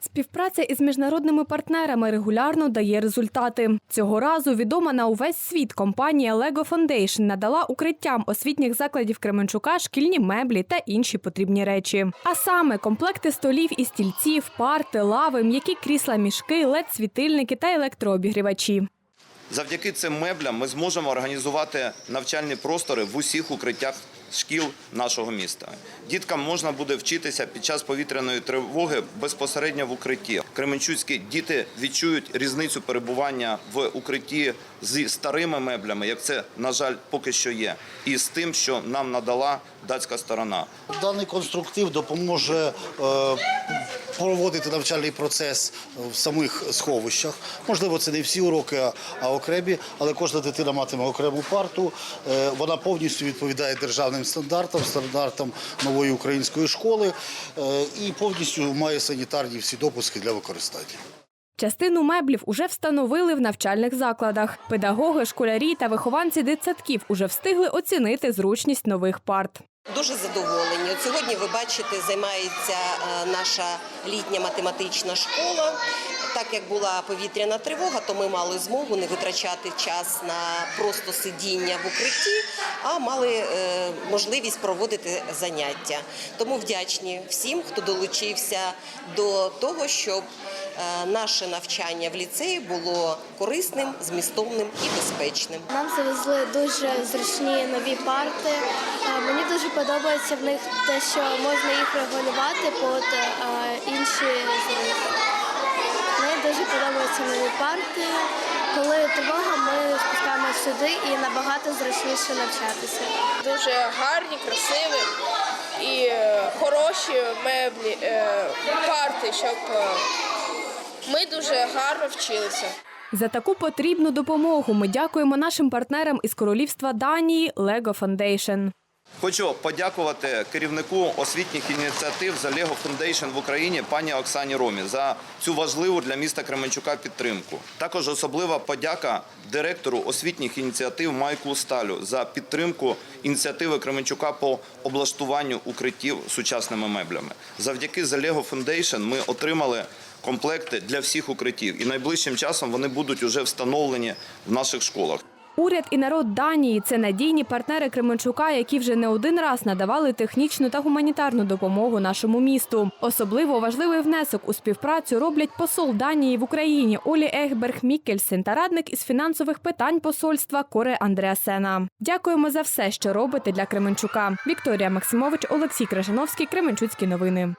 Співпраця із міжнародними партнерами регулярно дає результати. Цього разу відома на увесь світ компанія Lego Foundation надала укриттям освітніх закладів Кременчука шкільні меблі та інші потрібні речі. А саме комплекти столів і стільців, парти, лави, м'які крісла, мішки, лед-світильники та електрообігрівачі. Завдяки цим меблям ми зможемо організувати навчальні простори в усіх укриттях шкіл нашого міста. Діткам можна буде вчитися під час повітряної тривоги безпосередньо в укритті. Кременчуцькі діти відчують різницю перебування в укритті зі старими меблями, як це на жаль поки що є, і з тим, що нам надала датська сторона. Даний конструктив допоможе е, проводити навчальний процес в самих сховищах. Можливо, це не всі уроки, а- окремі, але кожна дитина матиме окрему парту. Е, Вона повністю відповідає державним стандартам, стандартам нової української школи е, і повністю має санітарні всі допуски для використання. Частину меблів уже встановили в навчальних закладах. Педагоги, школярі та вихованці дитсадків уже встигли оцінити зручність нових парт. Дуже задоволені. От сьогодні ви бачите, займається е, наша літня математична школа. Так як була повітряна тривога, то ми мали змогу не витрачати час на просто сидіння в укритті, а мали е, можливість проводити заняття. Тому вдячні всім, хто долучився до того, щоб е, наше навчання в ліцеї було корисним, змістовним і безпечним. Нам завезли дуже зручні нові парти. Е, Мені дуже подобається в них те, що можна їх регулювати під інші дуже подобаються нові парти. Коли тривога, ми спускаємося сюди і набагато зручніше навчатися. дуже гарні, красиві і е, хороші меблі, е, парти, щоб е, ми дуже гарно вчилися. За таку потрібну допомогу ми дякуємо нашим партнерам із королівства Данії Lego Foundation. Хочу подякувати керівнику освітніх ініціатив за Lego Foundation в Україні пані Оксані Ромі за цю важливу для міста Кременчука підтримку. Також особлива подяка директору освітніх ініціатив Майклу Сталю за підтримку ініціативи Кременчука по облаштуванню укриттів сучасними меблями. Завдяки The Lego Foundation ми отримали комплекти для всіх укриттів, і найближчим часом вони будуть уже встановлені в наших школах. Уряд і народ Данії це надійні партнери Кременчука, які вже не один раз надавали технічну та гуманітарну допомогу нашому місту. Особливо важливий внесок у співпрацю роблять посол Данії в Україні Олі Егберг Мікельсен та радник із фінансових питань посольства Коре Андреасена. Дякуємо за все, що робите для Кременчука. Вікторія Максимович, Олексій Крижановський, Кременчуцькі новини.